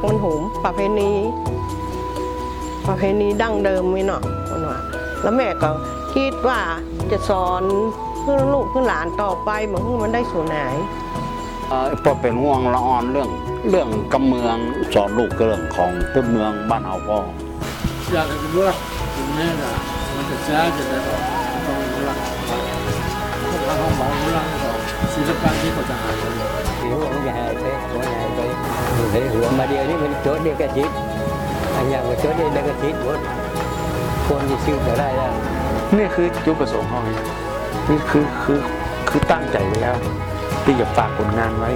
กมันหุมประเพณีประเพณีดั้งเดิมไม่เนาะคนว่าแล้วแม่ก็คิดว่าจะสอนเพื่อลูกเพื่อหลานต่อไปเหมือนมันได้สูญหายเอ่อพอเป็นห่วงละออนเรื่องเรื่องกำเมืองสอนลูกเรื่องของพื้นเมืองบ้านเฮาพ่ออยากจะรู้ว่าคุณแม่น่ะมันจะแจ้จะได้บอกต้องรู้ว่าพวกเราห้องมองรู้ว่าศิลปะที่เขาจะหายไป เลย hiểu không dài thế có dài vậy mình thấy hiểu mà điều นี้มัน chỗ เดียวกับชิตอันอย่างว่า chỗ เดียวกับชิตหมดคนจะชื่อจะได้แล้วนี่คือจุดประสงค์ของนี่คือคือคือตั้งใจไว้แล้วที่จะฝากผลงานไว้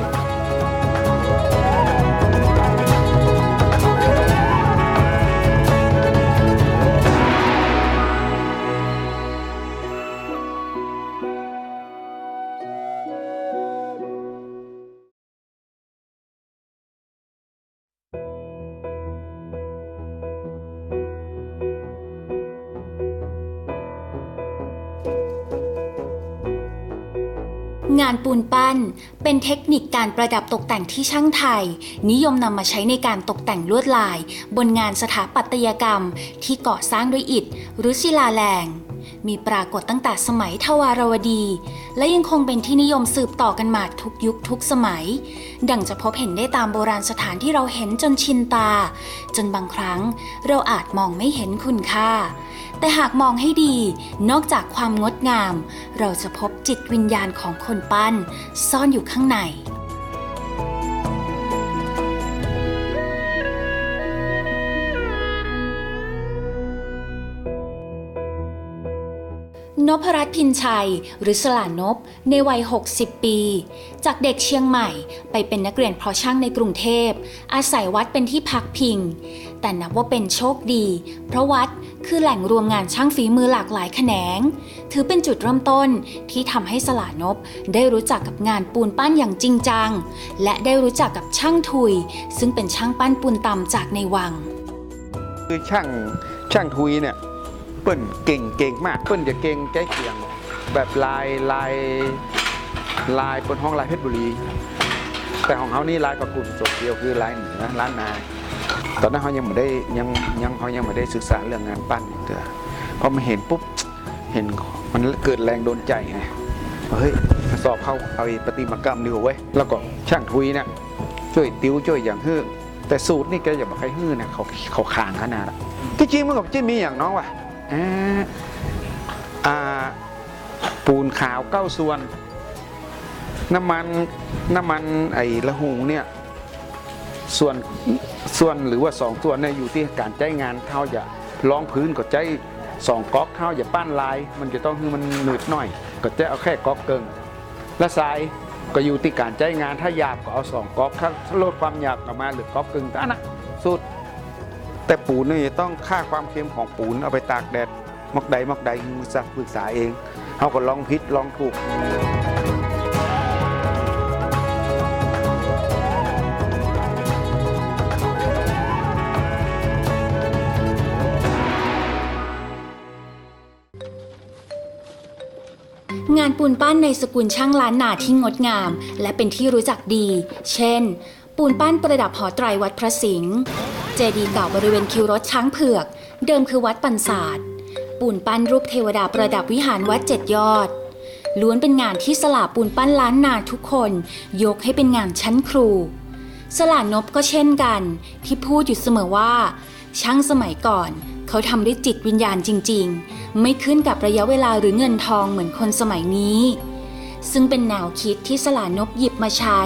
งานปูนปั้น เป็นเทคนิคการประดับตกแต่งที่ช่างไทย นิยมนำมาใช้ในการตกแต่งลวดลาย บนงานสถาปัตยกรรม ที่ก่อสร้างด้วยอิฐหรือศิลาแรง มีปรากฏตั้งแต่สมัยทวารวดี และยังคงเป็นที่นิยมสืบต่อกันมาทุกยุคทุกสมัย ดังจะพบเห็นได้ตามโบราณสถานที่เราเห็นจนชินตา จนบางครั้งเราอาจมองไม่เห็นคุณค่า แต่หากมองให้ดี นอกจากความงดงาม เราจะพบจิตวิญญาณของคนปั้น ซ่อนอยู่ข้างใน นพรัตน์พินชัย หรือสลานพในวัย 60 ปี จากเด็กเชียงใหม่ไปเป็นนักเรียนพราะช่างในกรุงเทพ อาศัยวัดเป็นที่พักพิง แต่นับว่าเป็นโชคดี เพราะวัดคือแหล่งรวมงานช่างฝีมือหลากหลายแขนง ถือเป็นจุดเริ่มต้นที่ทำให้สลานพได้รู้จักกับงานปูนปั้นอย่างจริงจัง และได้รู้จักกับช่างทุย ซึ่งเป็นช่างปั้นปูนตำจากในวัง คือช่างช่างทุยเนี่ย เปิ้นเก่งเก่งมาก เปิ้นจะเก่งใกล้เคียง แบบลายลายลายบนห้องลายเพชรบุรี แต่ของเขานี่ลายประกุ่นสดเดียวคือลายเหนือล้านนา ตอนนั้นเขายังไม่ได้ยังยังเขายังไม่ได้ศึกษาเรื่องงานปั้นเถอะพอมาเห็นปุ๊บเห็นมันเกิดแรงโดนใจไงเฮ้ยสอบเข้าเอาประติมากรรมดีกว่าเว้ยแล้วก็ช่างทุยเนี่ยช่วยติ้วช่วยอย่างฮื้อแต่สูตรนี่แกอย่ามาใครฮื้อนะเขาเขาขางขนาดละที่จริงมันกับจะมีอย่างน้องว่ะ ปูนขาวเก้าส่วน น้ำมันน้ำมันไอ้ละหุงเนี่ยส่วนส่วนหรือว่าสองส่วนเนี่ยอยู่ที่การใช้งานเท่าจะรองพื้นก็ใช้สองก๊อกเท่าอย่าปั้นลาย มันจะต้องให้มันหนืดหน่อย ก็จะเอาแค่ก๊อกเกิงและทรายก็อยู่ที่การใช้งานถ้าหยาบก็เอาสองก๊อกถ้าลดความหยาบออกมาหรือก๊อกกึ่งแต่อันนะสุด แต่ปูนนี่ต้องค่าความเค็มของปูนเอาไปตากแดดมอกใดมอกใดมือสักปรึกษาเองเขาก็ลองพิษลองถูกงานปูนปั้นในสกุลช่างล้านนาที่งดงาม และเป็นที่รู้จักดี เช่น ปูนปั้นประดับหอไตรวัดพระสิงห์เจดีย์เก่าบริเวณคิวรถช้างเผือก เดิมคือวัดปันศาสตร์ปูนปั้นรูปเทวดาประดับวิหารวัดเจ็ดยอด ล้วนเป็นงานที่สลาปูนปั้นล้านนาทุกคน ยกให้เป็นงานชั้นครู สลานบก็เช่นกัน ที่พูดอยู่เสมอว่า ช่างสมัยก่อน เขาทำด้วยจิตวิญญาณจริง ๆ ไม่ขึ้นกับระยะเวลาหรือเงินทองเหมือนคนสมัยนี้ ซึ่งเป็นแนวคิดที่สลานบหยิบมาใช้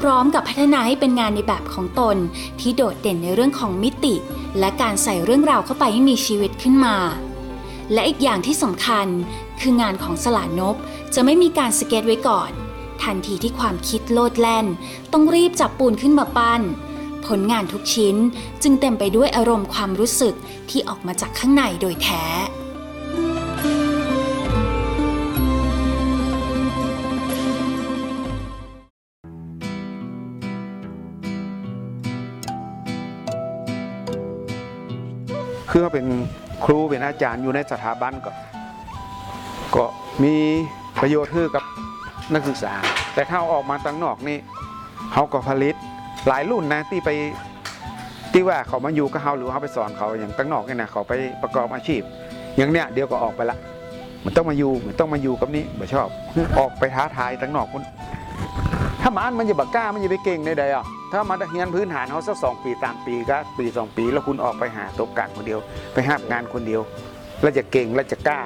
พร้อมกับพัฒนาให้เป็นงานในแบบของตน ที่โดดเด่นในเรื่องของมิติ และการใส่เรื่องราวเข้าไปให้มีชีวิตขึ้นมา และอีกอย่างที่สำคัญคืองานของสลานบจะไม่มีการสเก็ตไว้ก่อน ทันทีที่ความคิดโลดแล่น ต้องรีบจับปูนขึ้นมาปั้น ผลงานทุกชิ้นจึงเต็มไปด้วยอารมณ์ความรู้สึกที่ออกมาจากข้างในโดยแท้ คือเขาเป็นครูเป็นอาจารย์อยู่ในสถาบันก็ก็มีประโยชน์คือกับนักศึกษา แต่ถ้าออกมาตั้งนอกนี่เขาก็ผลิตหลายรุ่นนะที่ไปที่ว่าเขามาอยู่กับเขาหรือเขาไปสอนเขาอย่างตั้งนอกเนี่ยนะเขาไปประกอบอาชีพ อย่างเนี้ยเดี๋ยวก็ออกไปละมันต้องมาอยู่มันต้องมาอยู่กับนี้บ่ชอบ ออกไปท้าทายตั้งนอกคนถ้ามันมันจะบักกล้ามันจะไปเก่งได้ใดอะ ถ้ามันเรียนพื้นฐานเขาสักสองปีสามปีก็ปีสองปี แล้วคุณออกไปหาตบการคนเดียว ไปหางานคนเดียว แล้วจะเก่งแล้วจะกล้า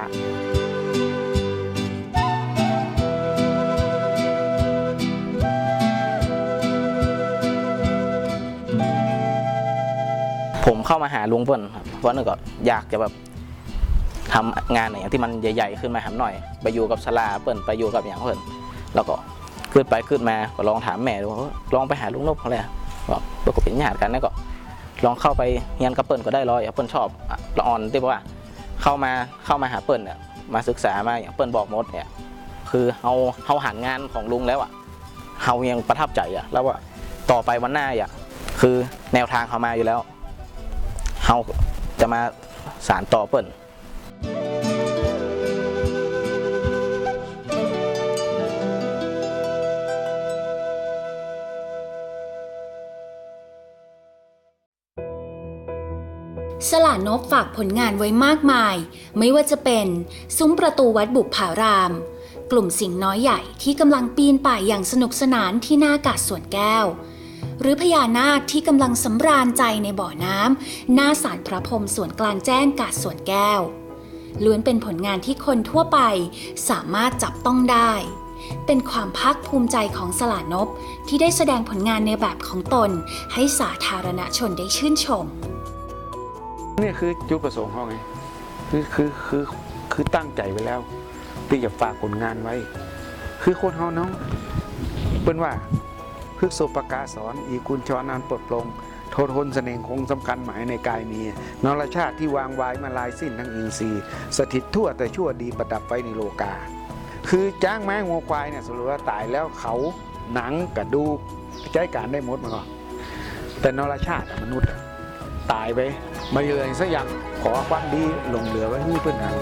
ผมเข้ามาหาลุงเพิ่นครับเพราะนึกก็อยากจะแบบทำงานอย่างที่มันใหญ่ๆขึ้นมาหหน่อย ไปอยู่กับสลาเปิ้นไปอยู่กับอย่างเพิ่นแล้วก็ ขึ้นไปขึ้นมาก็ลองถามแม่ดูลองไปหาลุงนบเขาเลยบอกปกติเป็นญาติกันนะก็ ลองเข้าไปเฮียนกับเปิ้นก็ได้ร้อยอะเปิ้นชอบอะละอ่อนที่ว่าเข้ามาเข้ามาหาเปิ้ลเนี่ยมาศึกษามาอย่างเปิ้ลบอกมดเนี่ยคือเฮาเฮาหันงานของลุงแล้วอะเฮายังประทับใจอะ แล้วว่าต่อไปวันหน้าอะคือแนวทางเขามาอยู่แล้วเฮาจะมาสารต่อเปิ้น สลานบฝากผลงานไว้มากมาย ไม่ว่าจะเป็น ซุ้มประตูวัดบุพาราม กลุ่มสิงน้อยใหญ่ที่กำลังปีนป่ายอย่างสนุกสนานที่หน้ากาดสวนแก้ว หรือพญานาคที่กำลังสำราญใจในบ่อน้ำหน้าศาลพระพรมสวนกลางแจ้งกาดสวนแก้วล้วนเป็นผลงานที่คนทั่วไปสามารถจับต้องได้ เป็นความภาคภูมิใจของสลานบที่ได้แสดงผลงานในแบบของตนให้สาธารณชนได้ชื่นชม นี่คือจุดประสงค์เขาไงคือคือคือคือตั้งใจไว้แล้ว ที่จะฝากผลงานไว้ คือคนเขาเนาะเป็นว่าพึกษุปกาสอนอีกุลชอนานปลดปลงโทษทนเสน่ห์คงสำคัญหมายในกายมีนรชาติที่วางไว้มาลายสิ้นทั้งอินทรีย์ สถิตทั่วแต่ชั่วดีประดับไว้ในโลกา คือจ้างแม้งัวควายเนี่ยสรุปว่าตายแล้วเขาหนังกระดูกใช้การได้หมดมาก่อแต่นรชาติมนุษย์ ตายไปมาเยือนสักอย่างขอความดีหลงเหลือไว้ให้เพื่อนนั้น